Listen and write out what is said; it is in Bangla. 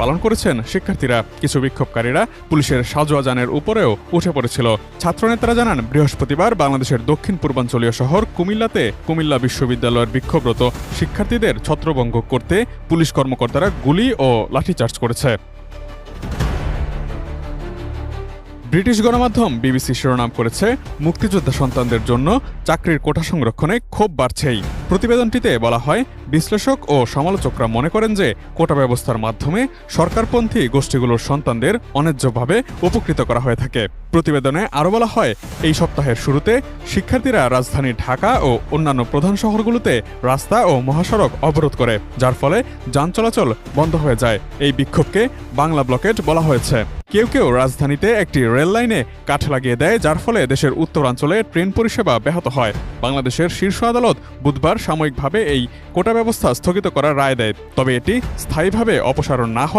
পালন করেছেন শিক্ষার্থীরা। কিছু বিক্ষোভকারীরা পুলিশের সাজোয়া যানের উপরেও উঠে পড়েছিল। ছাত্রনেতারা জানান, বৃহস্পতিবার বাংলাদেশের দক্ষিণ পূর্বাঞ্চলীয় শহর কুমিল্লাতে কুমিল্লা বিশ্ববিদ্যালয়ের বিক্ষোভরত শিক্ষার্থীদের ছত্রভঙ্গ করতে পুলিশ কর্মকর্তারা গুলি ও লাঠিচার্জ করেছে। ব্রিটিশ গণমাধ্যম বিবিসি শিরোনাম করেছে, মুক্তিযোদ্ধা সন্তানদের জন্য চাকরির কোটা সংরক্ষণে ক্ষোভ বাড়ছেই। প্রতিবেদনটিতে বলা হয়, বিশ্লেষক ও সমালোচকরা মনে করেন যে কোটা ব্যবস্থার মাধ্যমে সরকারপন্থী গোষ্ঠীগুলোর সন্তানদের অন্যায্যভাবে উপকৃত করা হয়ে থাকে। প্রতিবেদনে আরও বলা হয়, এই সপ্তাহের শুরুতে শিক্ষার্থীরা রাজধানী ঢাকা ও অন্যান্য প্রধান শহরগুলোতে রাস্তা ও মহাসড়ক অবরোধ করে, যার ফলে যান চলাচল বন্ধ হয়ে যায়। এই বিক্ষোভকে বাংলা ব্লকেট বলা হয়েছে। কেউ কেউ রাজধানীতে একটি রেল লাইনে কাঠ লাগিয়ে দেয়, যার ফলে দেশের উত্তরাঞ্চলে ট্রেন পরিষেবা ব্যাহত হয়। বাংলাদেশের শীর্ষ আদালত বুধবার সাময়িকভাবে এই কোটা ব্যবস্থা স্থগিত করার রায় দেয়। তবে এটি স্থায়ীভাবে অপসারণ না হওয়া